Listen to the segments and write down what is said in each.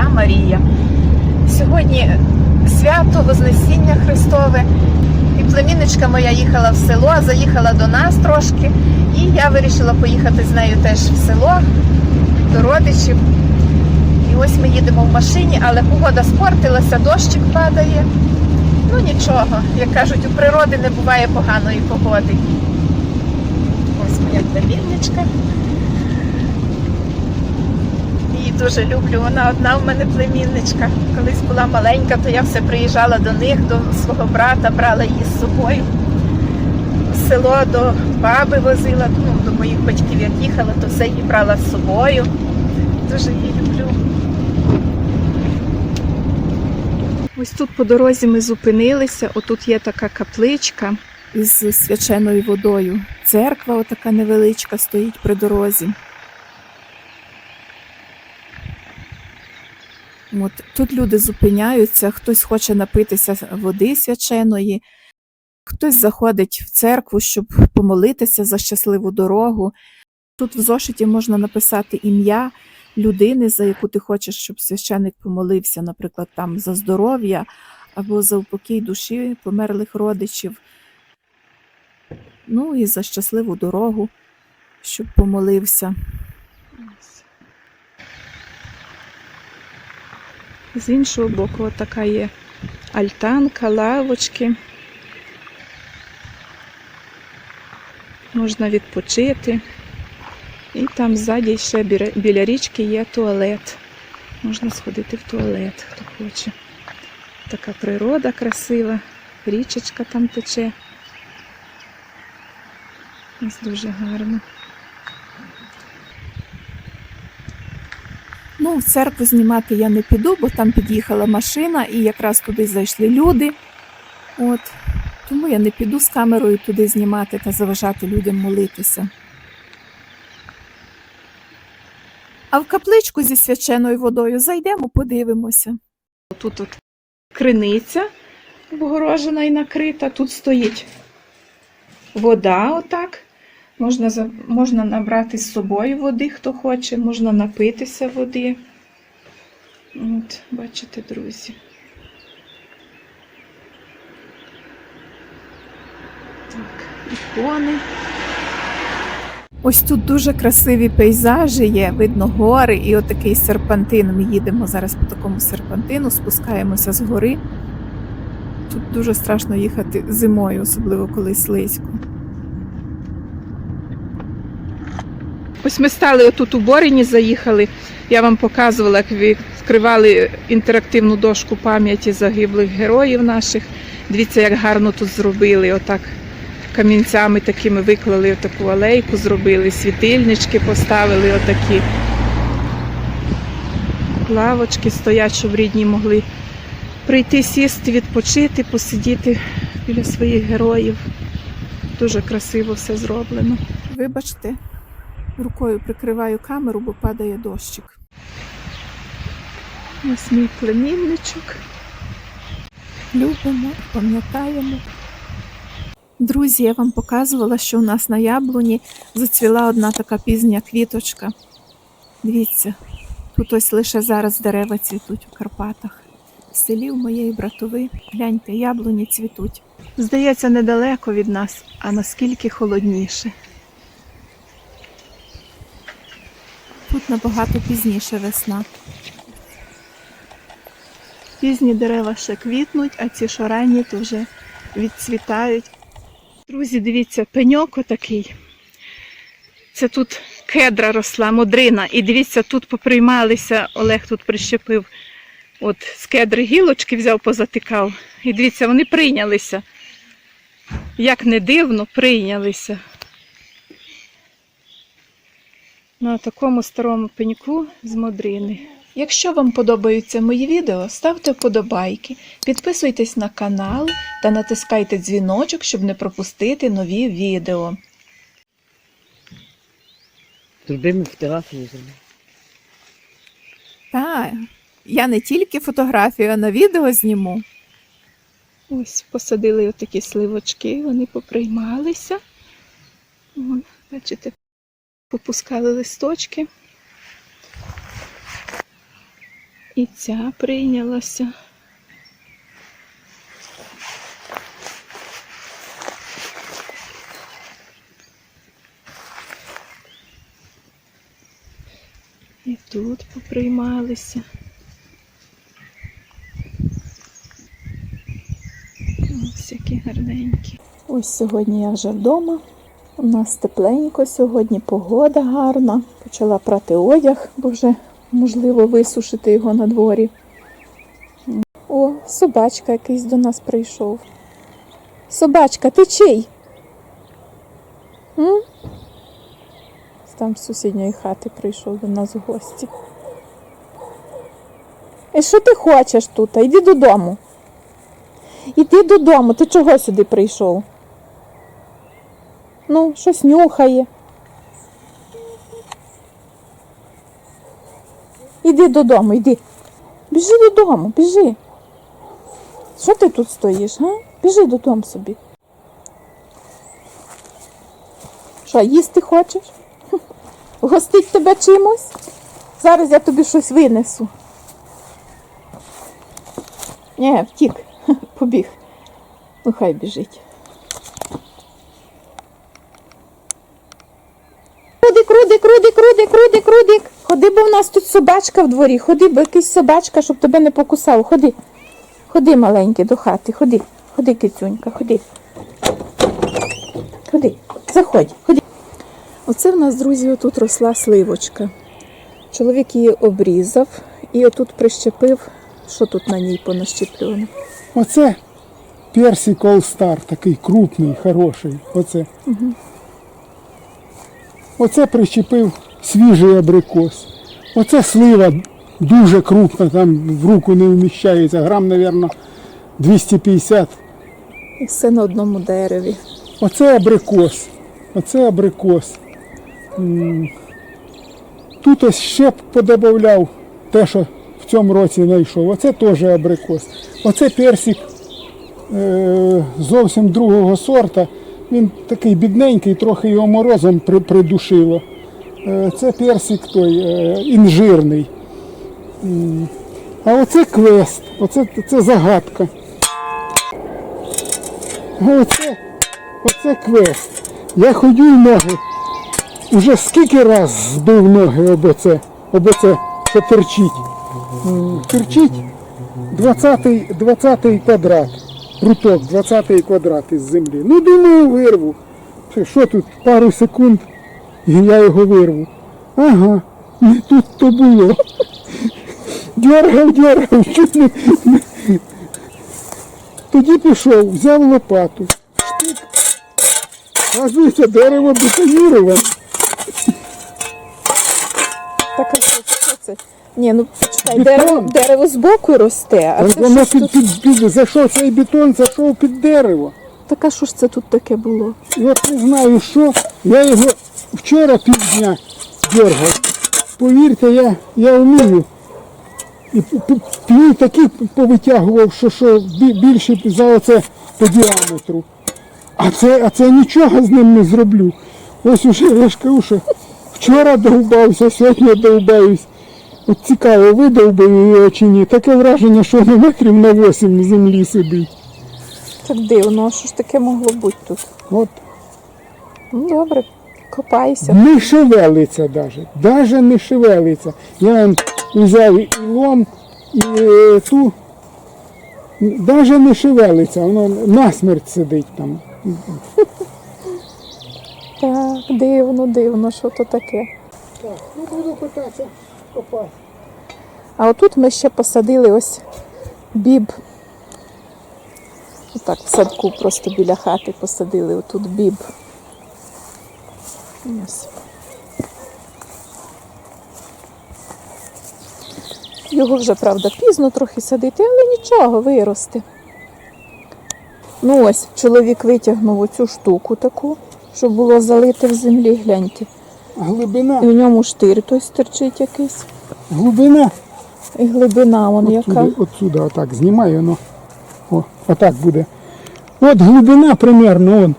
ім'я Марія. Сьогодні свято Вознесіння Христове. І племінничка моя їхала в село, заїхала до нас трошки. І я вирішила поїхати з нею теж в село до родичів. І ось ми їдемо в машині, але погода спортилася, дощик падає. Ну нічого, як кажуть, у природи не буває поганої погоди. Ось моя племінничка. Дуже люблю. Вона одна в мене племінничка. Колись була маленька, то я все приїжджала до них, до свого брата, брала її з собою. В село до баби возила, ну, до моїх батьків як їхала, то все її брала з собою. Дуже її люблю. Ось тут по дорозі ми зупинилися. Отут є така капличка із свяченою водою. Церква, отака невеличка, стоїть при дорозі. От тут люди зупиняються, хтось хоче напитися води свяченої, хтось заходить в церкву, щоб помолитися за щасливу дорогу. Тут в зошиті можна написати ім'я людини, за яку ти хочеш, щоб священник помолився, наприклад, там за здоров'я або за упокій душі померлих родичів. Ну і за щасливу дорогу, щоб помолився. З іншого боку, от така є альтанка, лавочки. Можна відпочити. І там ззаді ще біля, річки є туалет. Можна сходити в туалет, хто хоче. Така природа красива, річечка там тече. Ось дуже гарно. Ну, в церкву знімати я не піду, бо там під'їхала машина і якраз туди зайшли люди. От. Тому я не піду з камерою туди знімати та заважати людям молитися. А в капличку зі свяченою водою зайдемо, подивимося. Тут от криниця обгорожена і накрита, тут стоїть вода отак. Можна, можна набрати з собою води, хто хоче, можна напитися води. От, бачите, друзі. Так, ікони. Ось тут дуже красиві пейзажі є, видно гори і отакий серпантин. Ми їдемо зараз по такому серпантину, спускаємося з гори. Тут дуже страшно їхати зимою, особливо коли слизько. Ось ми стали отут у Борині, заїхали. Я вам показувала, як відкривали інтерактивну дошку пам'яті загиблих героїв наших. Дивіться, як гарно тут зробили. Отак камінцями такими виклали таку алейку, зробили, світильнички поставили отакі. Лавочки стоять, щоб рідні могли прийти, сісти, відпочити, посидіти біля своїх героїв. Дуже красиво все зроблено. Вибачте, рукою прикриваю камеру, бо падає дощик. Ось мій племінничок. Любимо, пам'ятаємо. Друзі, я вам показувала, що у нас на яблуні зацвіла одна така пізня квіточка. Дивіться, тут ось лише зараз дерева цвітуть у Карпатах. В селі у моєї братови, гляньте, яблуні цвітуть. Здається, недалеко від нас, а наскільки холодніше. Набагато пізніше весна. Пізні дерева ще квітнуть, а ці що ранні то вже відцвітають. Друзі, дивіться, пеньок отакий. Це тут кедра росла, модрина. І дивіться, тут поприймалися, Олег тут прищепив. От з кедри гілочки взяв, позатикав. І дивіться, вони прийнялися. Як не дивно, прийнялися. На такому старому пеньку з модрини. Якщо вам подобаються мої відео, ставте вподобайки, підписуйтесь на канал та натискайте дзвіночок, щоб не пропустити нові відео. Зробимо фотографію зробимо. Так, я не тільки фотографію, а на відео зніму. Ось посадили отакі сливочки, вони поприймалися. Вон, бачите, попускали листочки. І ця прийнялася. І тут поприймалися. Ось які гарненькі. Ось сьогодні я вже вдома. У нас тепленько сьогодні, погода гарна. Почала прати одяг, бо вже можливо висушити його на дворі. О, собачка якийсь до нас прийшов. Собачка, ти чий? М? Там з сусідньої хати прийшов до нас в гості. І що ти хочеш тут? Йди додому. Іди додому, ти чого сюди прийшов? Ну, щось нюхає. Іди додому, іди. Біжи додому, біжи. Що ти тут стоїш, га? Біжи додому собі. Що, їсти хочеш? Гостить тебе чимось? Зараз я тобі щось винесу. Ні, втік, побіг. Ну хай біжить. Рудик, Рудик, Рудик, Рудик. Ходи, бо в нас тут собачка в дворі. Ходи, бо якась собачка, щоб тебе не покусав. Ходи. Ходи, маленький, до хати. Ходи. Ходи, кицюнька, ходи. Ходи, заходь, ходи. Оце в нас, друзі, отут росла сливочка. Чоловік її обрізав і отут прищепив, що тут на ній понащеплено. Оце персик Star, такий крупний, хороший. Оце. Оце прищепив свіжий абрикос. Оце слива дуже крупна, там в руку не вміщається. Грам, мабуть, 250. І все на одному дереві. Оце абрикос. Оце абрикос. Тут ось ще подобавляв те, що в цьому році знайшов. Оце теж абрикос. Оце персик е, зовсім другого сорта. Він такий бідненький, трохи його морозом придушило. Е, це персик той е, інжирний. А оце квест, оце це загадка. Оце Оце квест. Я ходю в ноги. Уже скільки раз збив ноги об оце, об оце, що терчить. Терчить 20 20 квадрат. Пруток, 20-й квадрат із землі. Ну, думаю, вирву. Що тут, пару секунд, і я його вирву. Ага, не тут то було. Дергав, дергав, чуть не. Тоді пішов, взяв лопату. Оказується, дерево бетоніроване. Так, а що, що це? Ні, ну почекай, дерево, дерево збоку росте, а це Воно під, тут? під, під, зайшов цей бетон, зайшов під дерево. Так а що ж це тут таке було? От не знаю що, я його вчора півдня дергав. Повірте, я, я вмію. І п- п- пні такі повитягував, що, що більше за оце по діаметру. А це, а це нічого з ним не зроблю. Ось уже я ж кажу, що вчора довбався, сьогодні довбаюсь. От цікаво, видовбив його чи ні. Таке враження, що воно метрів на 8 в землі сидить. Так дивно, а що ж таке могло бути тут? От Ну добре, копайся. Не шевелиться даже. Даже не шевелиться. Я взяв і лом, і е, ту. Даже не шевелиться, воно насмерть сидить там. Так, дивно, дивно, що то таке. Так, ну буду питатися копати. А отут ми ще посадили ось біб. Отак в садку просто біля хати посадили отут біб. Ось. Його вже, правда, пізно трохи садити, але нічого, виросте. Ну ось, чоловік витягнув оцю штуку таку, щоб було залите в землі, гляньте. Глибина, І в ньому штир той стерчить якийсь. глибина І глибина вон яка. отсюди, отсюди отак знімаю, воно. О, отак буде. От глибина примерно он.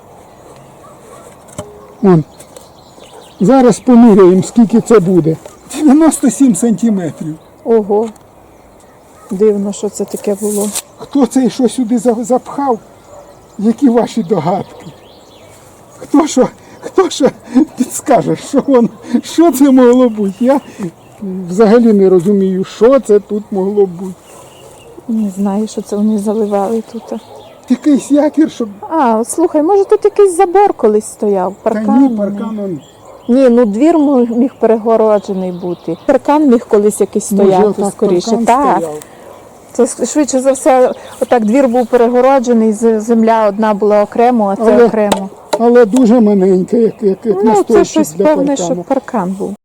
Он. Зараз поміряємо, скільки це буде. 97 сантиметрів. Ого. Дивно, що це таке було. Хто це і що сюди запхав? Які ваші догадки? Хто що, хто що підскаже, що, воно, що це могло бути? Я взагалі не розумію, що це тут могло бути. Не знаю, що це вони заливали тут. Якийсь якір, щоб А, от слухай, може тут якийсь забор колись стояв, та ні, паркан он, Ні, ну двір міг перегороджений бути. Паркан міг колись якийсь може, стояти скоріше. Так, стояв. це швидше за все, отак двір був перегороджений, земля одна була окремо, а це Але- окремо. Але дуже маленьке, як, як, як Ну, це щось для певне, паркану. що паркан був.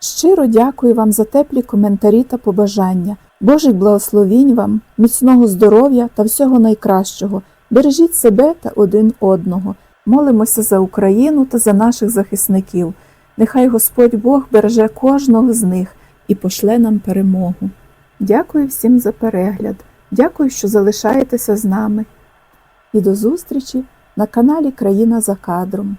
Щиро дякую вам за теплі коментарі та побажання. Божих благословінь вам, міцного здоров'я та всього найкращого. Бережіть себе та один одного. Молимося за Україну та за наших захисників. Нехай Господь Бог береже кожного з них і пошле нам перемогу. Дякую всім за перегляд. Дякую, що залишаєтеся з нами. І до зустрічі на каналі Країна за кадром.